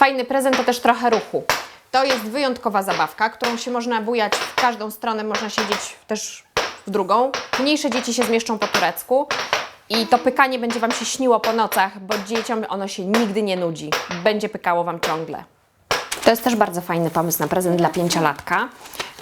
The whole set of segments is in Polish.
Fajny prezent to też trochę ruchu. To jest wyjątkowa zabawka, którą się można bujać w każdą stronę, można siedzieć też w drugą. Mniejsze dzieci się zmieszczą po turecku i to pykanie będzie Wam się śniło po nocach, bo dzieciom ono się nigdy nie nudzi. Będzie pykało Wam ciągle. To jest też bardzo fajny pomysł na prezent dla pięciolatka.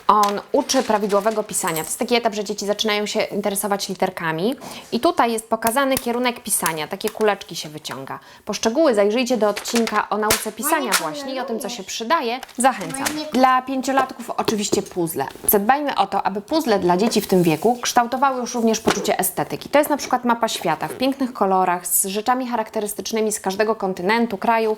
On uczy prawidłowego pisania. To jest taki etap, że dzieci zaczynają się interesować literkami. I tutaj jest pokazany kierunek pisania. Takie kuleczki się wyciąga. Po szczegóły zajrzyjcie do odcinka o nauce pisania właśnie i o tym, co się przydaje. Zachęcam. Dla pięciolatków oczywiście puzzle. Zadbajmy o to, aby puzzle dla dzieci w tym wieku kształtowały już również poczucie estetyki. To jest na przykład mapa świata w pięknych kolorach, z rzeczami charakterystycznymi z każdego kontynentu, kraju.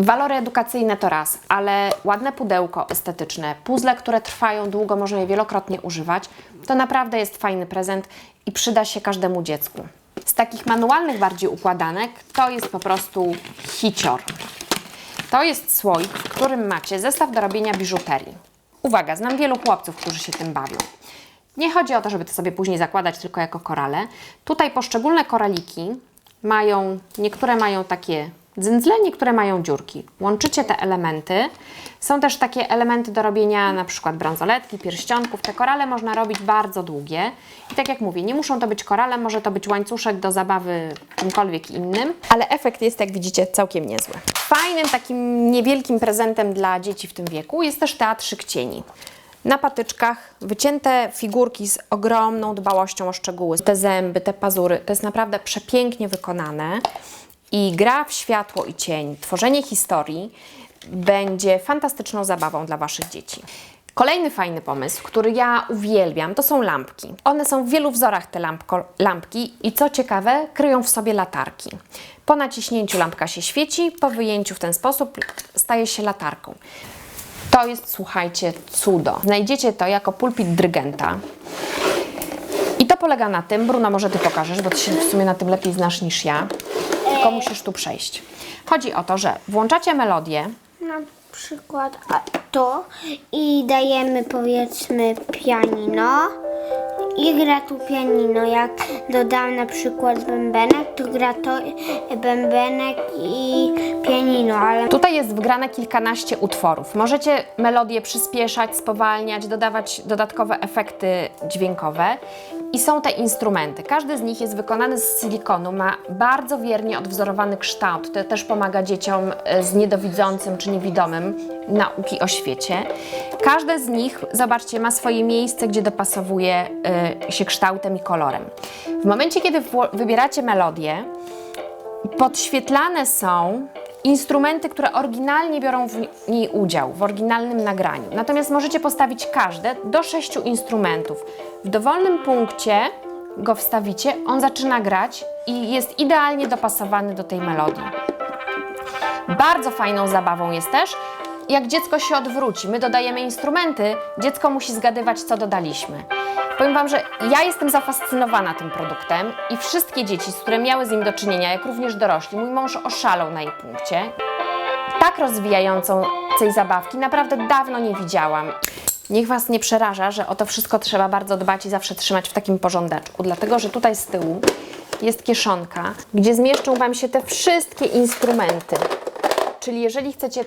Walory edukacyjne to raz, ale ładne pudełko estetyczne, puzzle, które trwają długo, można je wielokrotnie używać, to naprawdę jest fajny prezent i przyda się każdemu dziecku. Z takich manualnych bardziej układanek to jest po prostu hicior. To jest słoik, w którym macie zestaw do robienia biżuterii. Uwaga, znam wielu chłopców, którzy się tym bawią. Nie chodzi o to, żeby to sobie później zakładać tylko jako korale. Tutaj poszczególne koraliki mają, niektóre mają takie dzyndzle, niektóre mają dziurki. Łączycie te elementy. Są też takie elementy do robienia na przykład bransoletki, pierścionków. Te korale można robić bardzo długie. I tak jak mówię, nie muszą to być korale, może to być łańcuszek do zabawy czymkolwiek innym, ale efekt jest, jak widzicie, całkiem niezły. Fajnym takim niewielkim prezentem dla dzieci w tym wieku jest też teatrzyk cieni. Na patyczkach wycięte figurki z ogromną dbałością o szczegóły. Te zęby, te pazury, to jest naprawdę przepięknie wykonane. I gra w światło i cień, tworzenie historii będzie fantastyczną zabawą dla Waszych dzieci. Kolejny fajny pomysł, który ja uwielbiam, to są lampki. One są w wielu wzorach te lampko, lampki i co ciekawe, kryją w sobie latarki. Po naciśnięciu lampka się świeci, po wyjęciu w ten sposób staje się latarką. To jest, słuchajcie, cudo. Znajdziecie to jako pulpit drygenta. I to polega na tym, Bruno, może Ty pokażesz, bo Ty się w sumie na tym lepiej znasz niż ja, tylko musisz tu przejść. Chodzi o to, że włączacie melodię, Na przykład a, to i dajemy powiedzmy pianino i gra tu pianino. Jak dodam na przykład bębenek, to gra to bębenek i pianino, ale Tutaj jest wgrane kilkanaście utworów. Możecie melodię przyspieszać, spowalniać, dodawać dodatkowe efekty dźwiękowe. I są te instrumenty. Każdy z nich jest wykonany z silikonu, ma bardzo wiernie odwzorowany kształt. To też pomaga dzieciom e, z niedowidzącym czy niewidomym nauki o świecie. Każde z nich, zobaczcie, ma swoje miejsce, gdzie dopasowuje e, się kształtem i kolorem. W momencie, kiedy wybieracie melodię, podświetlane są instrumenty, które oryginalnie biorą w niej udział, w oryginalnym nagraniu. Natomiast możecie postawić każde do sześciu instrumentów. W dowolnym punkcie go wstawicie, on zaczyna grać i jest idealnie dopasowany do tej melodii. Bardzo fajną zabawą jest też, jak dziecko się odwróci, my dodajemy instrumenty, dziecko musi zgadywać, co dodaliśmy. Powiem Wam, że ja jestem zafascynowana tym produktem i wszystkie dzieci, z które miały z nim do czynienia, jak również dorośli, mój mąż oszalał na jej punkcie. Tak rozwijającą tej zabawki naprawdę dawno nie widziałam. Niech Was nie przeraża, że o to wszystko trzeba bardzo dbać i zawsze trzymać w takim porządeczku, dlatego że tutaj z tyłu jest kieszonka, gdzie zmieszczą Wam się te wszystkie instrumenty. Czyli jeżeli chcecie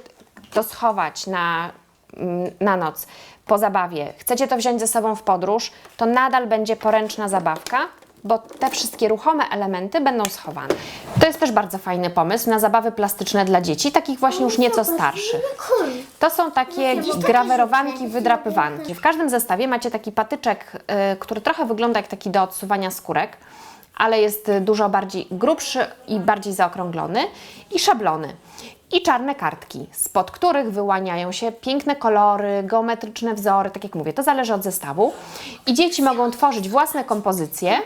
to schować na, na noc po zabawie, chcecie to wziąć ze sobą w podróż, to nadal będzie poręczna zabawka, bo te wszystkie ruchome elementy będą schowane. To jest też bardzo fajny pomysł na zabawy plastyczne dla dzieci, takich właśnie już nieco starszych. To są takie grawerowanki, wydrapywanki. W każdym zestawie macie taki patyczek, y, który trochę wygląda jak taki do odsuwania skórek, ale jest y, dużo bardziej grubszy i bardziej zaokrąglony i szablony. I czarne kartki, spod których wyłaniają się piękne kolory, geometryczne wzory, tak jak mówię, to zależy od zestawu. I dzieci mogą tworzyć własne kompozycje,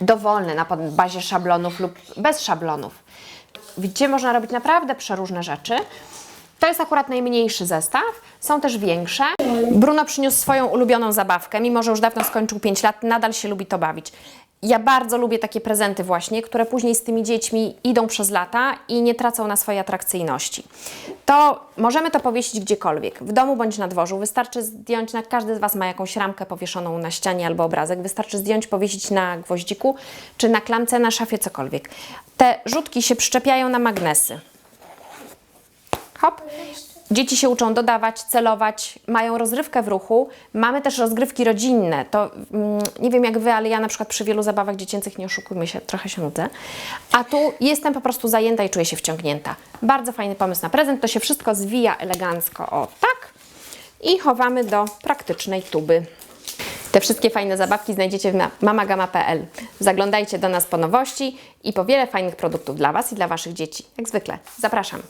dowolne na bazie szablonów lub bez szablonów. Gdzie można robić naprawdę przeróżne rzeczy. To jest akurat najmniejszy zestaw, są też większe. Bruno przyniósł swoją ulubioną zabawkę, mimo że już dawno skończył 5 lat, nadal się lubi to bawić. Ja bardzo lubię takie prezenty właśnie, które później z tymi dziećmi idą przez lata i nie tracą na swojej atrakcyjności. To możemy to powiesić gdziekolwiek, w domu bądź na dworzu. Wystarczy zdjąć, na każdy z Was ma jakąś ramkę powieszoną na ścianie albo obrazek. Wystarczy zdjąć, powiesić na gwoździku czy na klamce na szafie, cokolwiek. Te rzutki się przyczepiają na magnesy. hop. Dzieci się uczą dodawać, celować, mają rozrywkę w ruchu. Mamy też rozgrywki rodzinne. To mm, nie wiem jak wy, ale ja na przykład przy wielu zabawach dziecięcych nie oszukujmy się, trochę się nudzę. A tu jestem po prostu zajęta i czuję się wciągnięta. Bardzo fajny pomysł na prezent. To się wszystko zwija elegancko, o tak. I chowamy do praktycznej tuby. Te wszystkie fajne zabawki znajdziecie na mamagama.pl. Zaglądajcie do nas po nowości i po wiele fajnych produktów dla Was i dla Waszych dzieci. Jak zwykle, zapraszam.